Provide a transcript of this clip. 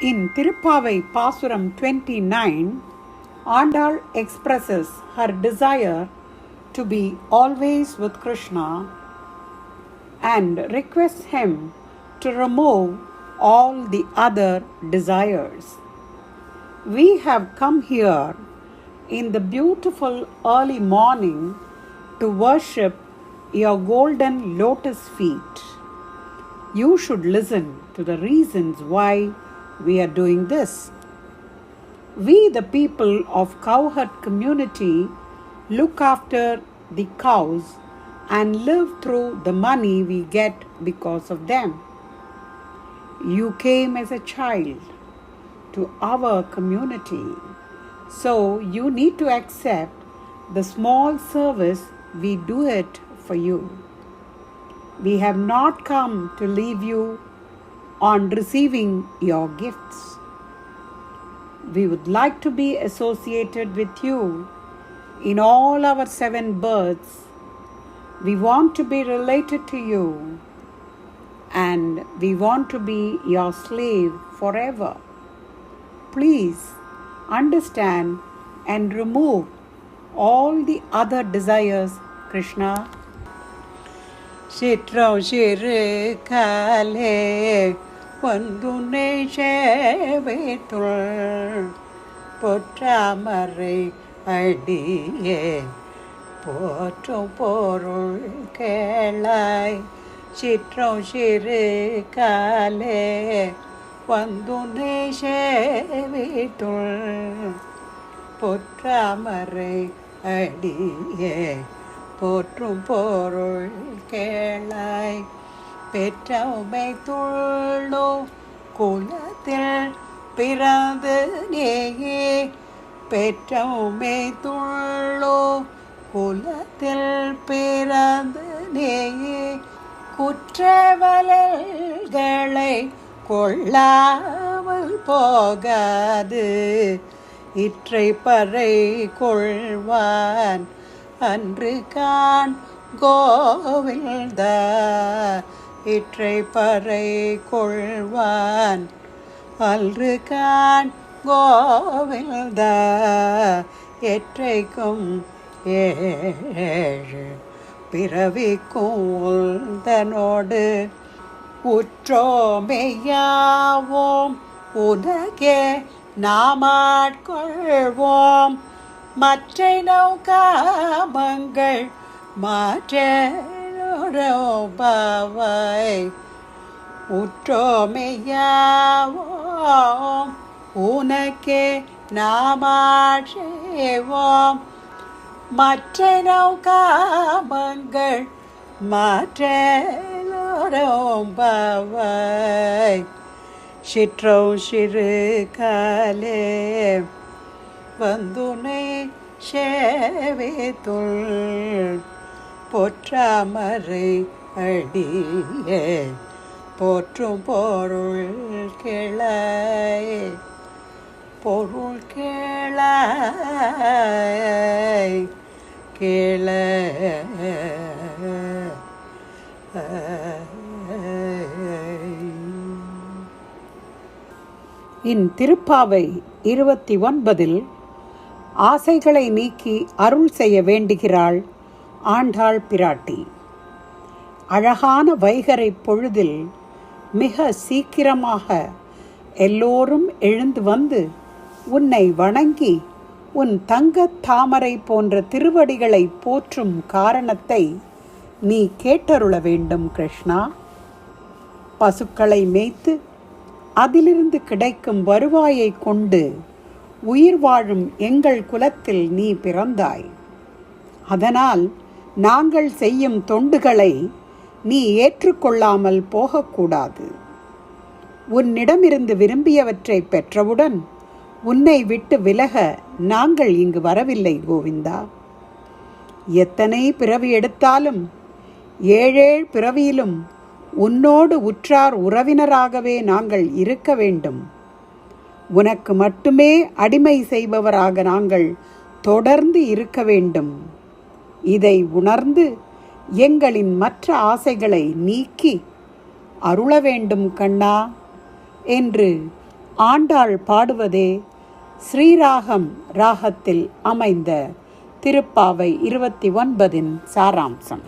In Tirupavai Pasuram 29, Andal expresses her desire to be always with Krishna and requests him to remove all the other desires. We have come here in the beautiful early morning to worship your golden lotus feet. You should listen to the reasons why we are doing this. We, the people of Cowherd community, look after the cows and live through the money we get because of them. You came as a child to our community, so you need to accept the small service we do it for you. We have not come to leave you on receiving your gifts. We would like to be associated with you in all our seven births. We want to be related to you and we want to be your slave forever. Please understand and remove all the other desires, Krishna. Shitroshir Kale. காலே சேவைத்துள் பொற்றாமரை அடியே. போற்றும் பொருள் கேளாய் சிற்றம் சிறு காலே. வந்துனை சேவைத்துள் பொற்றாமரை அடியே. போற்றும் பொருள் கேளாய் பெற்றமை துள்ளோ குலத்தில் பிறந்து நீயே. பெற்றமை துள்ளோ குலத்தில் பிறந்து நேயே. குற்றவலல்களை கொள்ளாமல் போகாது. இற்றை பறை கொள்வான் அன்று கான் கோவில்தான் இற்றை பறை கொள்வான். அல்று கான் கோவில்த எற்றைக்கும் ஏழு பிறவிக்கும் உள்தனோடு உற்றோமையாவோம் உதகே நாமாட்கொள்வோம். மற்ற நௌகாமங்கள் மாற்றோபாவை உற்றோமையாவோம். உனக்கே நாமாற்றேவோம் மற்ற நௌகாமங்கள் மாற்றோபாவை சிற்றோம் சிறு காலே வந்துனை துள் பொற்றாமரை அடியே போற்றும் பொருள் கிளாய் பொருள் கேளாய் கேள இன் திருப்பாவை இருபத்தி ஒன்பதில் ஆசைகளை நீக்கி அருள் செய்ய வேண்டுகிறாள் ஆண்டாள் பிராட்டி. அழகான வைகரை பொழுதில் மிக சீக்கிரமாக எல்லோரும் எழுந்து வந்து உன்னை வணங்கி உன் தங்கத் தாமரை போன்ற திருவடிகளை போற்றும் காரணத்தை நீ கேட்டருள வேண்டும் கிருஷ்ணா. பசுக்களை மேய்த்து அதிலிருந்து கிடைக்கும் வருவாயை கொண்டு உயிர் வாழும் எங்கள் குலத்தில் நீ பிறந்தாய். அதனால் நாங்கள் செய்யும் தொண்டுகளை நீ ஏற்றுக்கொள்ளாமல் போகக்கூடாது. உன்னிடமிருந்து விரும்பியவற்றை பெற்றவுடன் உன்னை விட்டு விலக நாங்கள் இங்கு வரவில்லை கோவிந்தா. எத்தனை பிறவி எடுத்தாலும் ஏழேழ் பிறவியிலும் உன்னோடு உற்றார் உறவினராகவே நாங்கள் இருக்க வேண்டும். உனக்கு மட்டுமே அடிமை செய்பவராக நாங்கள் தொடர்ந்து இருக்க வேண்டும். இதை உணர்ந்து எங்களின் மற்ற ஆசைகளை நீக்கி அருள வேண்டும் கண்ணா என்று ஆண்டாள் பாடுவதே ஸ்ரீராகம் ராகத்தில் அமைந்த திருப்பாவை இருபத்தி ஒன்பதின் சாராம்சம்.